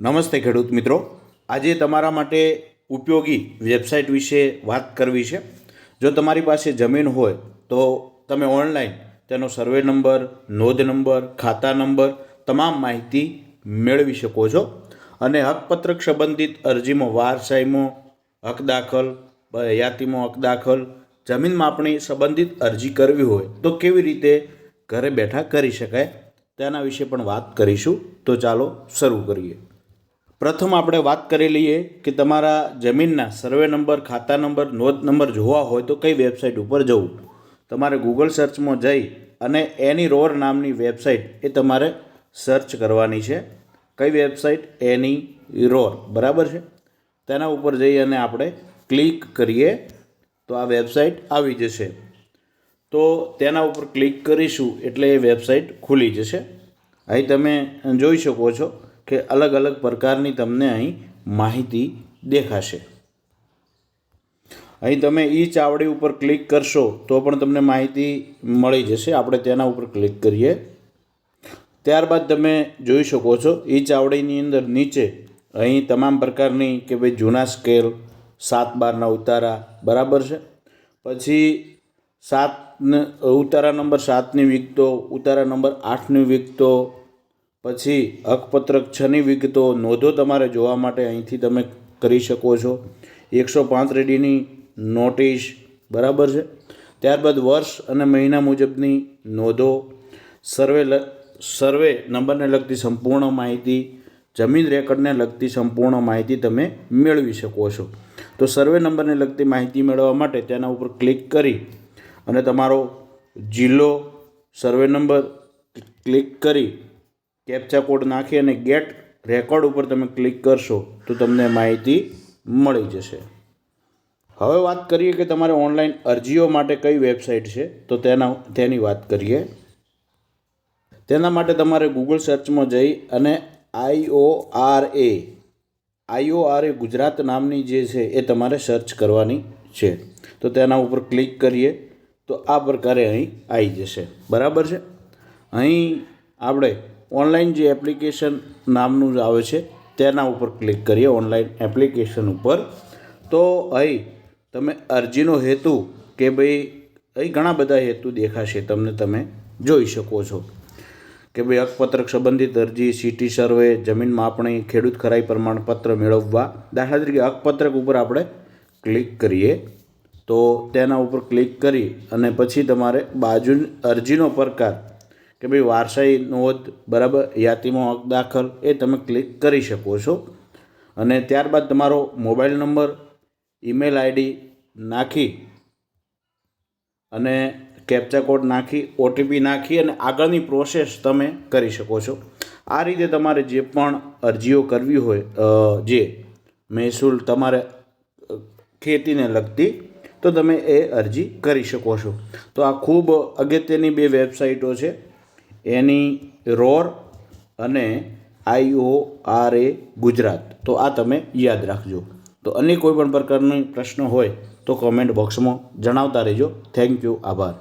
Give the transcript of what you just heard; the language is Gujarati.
નમસ્તે ખેડૂત મિત્રો. આજે તમારા માટે ઉપયોગી વેબસાઇટ વિશે વાત કરવી છે. જો તમારી પાસે જમીન હોય, તો તમે ઓનલાઈન તેનો સર્વે નંબર, નોંધ નંબર, ખાતા નંબર તમામ માહિતી મેળવી શકો છો. અને હકપત્રક સંબંધિત અરજીમાં વારસાઈમાં હક દાખલ હયાતીમાં હક દાખલ, જમીન માપણી સંબંધિત અરજી કરવી હોય, તો કેવી રીતે ઘરે બેઠા કરી શકાય? તેના વિશે પણ વાત કરીશું. તો ચાલો શરૂ કરીએ. પ્રથમ આપણે વાત કરી લઈએ કે તમારા જમીનના સર્વે નંબર, ખાતા નંબર, નોંધ નંબર જોવા હોય તો કઈ વેબસાઇટ ઉપર જવું? તમારે ગૂગલ સર્ચમાં જઈ અને એની રોર નામની વેબસાઇટ એ તમારે સર્ચ કરવાની છે. કઈ વેબસાઇટ? એની રોર બરાબર છે? તેના ઉપર જઈ અને આપણે ક્લિક કરીએ તો આ વેબસાઇટ આવી જશે. તો તેના ઉપર ક્લિક કરીશું એટલે એ વેબસાઇટ ખુલી જશે. અહીં તમે જોઈ શકો છો કે અલગ અલગ પ્રકારની તમને અહીં માહિતી દેખાશે. અહીં તમે ઈ ચાવડી ઉપર ક્લિક કરશો તો પણ તમને માહિતી મળી જશે. આપણે તેના ઉપર ક્લિક કરીએ. ત્યારબાદ તમે જોઈ શકો છો, ઈ ચાવડીની અંદર નીચે અહીં તમામ પ્રકારની કે ભાઈ જૂના સ્કેલ, સાત બારના ઉતારા બરાબર છે. પછી સાત ઉતારા નંબર સાતની વિગતો, ઉતારા નંબર આઠની વિગતો પછી હકપત્રક છની વિગતો નોંધો તમારે જોવા માટે અહીંથી તમે કરી શકો છો. એકસો પાંત્રેડીની નોટિસ બરાબર છે. ત્યારબાદ વર્ષ અને મહિના મુજબની નોંધો. સર્વે લ- સર્વે નંબરને લગતી સંપૂર્ણ માહિતી, જમીન રેકર્ડને લગતી સંપૂર્ણ માહિતી તમે મેળવી શકો છો. તો સર્વે નંબરને લગતી માહિતી મેળવવા માટે તેના ઉપર ક્લિક કરી અને તમારો જિલ્લો સર્વે નંબર ક્લિક કરી કેપ્ચા કોડ નાખી અને ગેટ રેકોર્ડ ઉપર તમે ક્લિક કરશો તો તમને માહિતી મળી જશે. હવે વાત કરીએ કે તમારે ઓનલાઈન અરજીઓ માટે કઈ વેબસાઇટ છે? તો તેના, તેની વાત કરીએ. તેના માટે તમારે ગૂગલ સર્ચમાં જઈ અને I O R A I O R A Gujarat નામની જે છે એ તમારે સર્ચ કરવાની છે. તો તેના ઉપર ક્લિક કરીએ તો આ પ્રકારે અહીં આવી જશે. બરાબર છે? અહીં આપણે ઓનલાઈન જે એપ્લિકેશન નામનું જ આવે છે, તેના ઉપર ક્લિક કરીએ ઓનલાઈન એપ્લિકેશન ઉપર. તો અહીં તમે અરજીનો હેતુ કે ભાઈ, અહીં ઘણા બધા હેતુ દેખાશે તમને તમે જોઈ શકો છો. કે ભાઈ, હકપત્રક સંબંધિત અરજી, સિટી સર્વે, જમીન માપણી, ખેડૂત ખરાઈ પ્રમાણપત્ર મેળવવા. દાખલા તરીકે હકપત્રક ઉપર આપણે ક્લિક કરીએ. તો તેના ઉપર ક્લિક કરી અને પછી તમારે બાજુ અરજીનો પ્રકાર કે ભાઈ વારસાઈ નોંધ બરાબર યાતીમાં હક દાખલ, એ તમે ક્લિક કરી શકો છો. અને ત્યારબાદ તમારો મોબાઈલ નંબર, ઈમેલ આઈડી નાખી અને કેપ્ચા કોડ નાખી, ઓટીપી નાખી અને આગળની પ્રોસેસ તમે કરી શકો છો. આ રીતે તમારે જે પણ અરજીઓ કરવી હોય જે મહેસૂલ તમારે ખેતીને લગતી, તો તમે એ અરજી કરી શકો છો. તો આ ખૂબ અગત્યની બે વેબસાઇટો છે. એની રોર અને I O R A Gujarat. તો આ તમે યાદ રાખજો. તો અન્ય કોઈ પણ પ્રકારનો પ્રશ્ન હોય તો કોમેન્ટ બોક્સમાં જણાવતા રહેજો. થેન્ક યુ આભાર.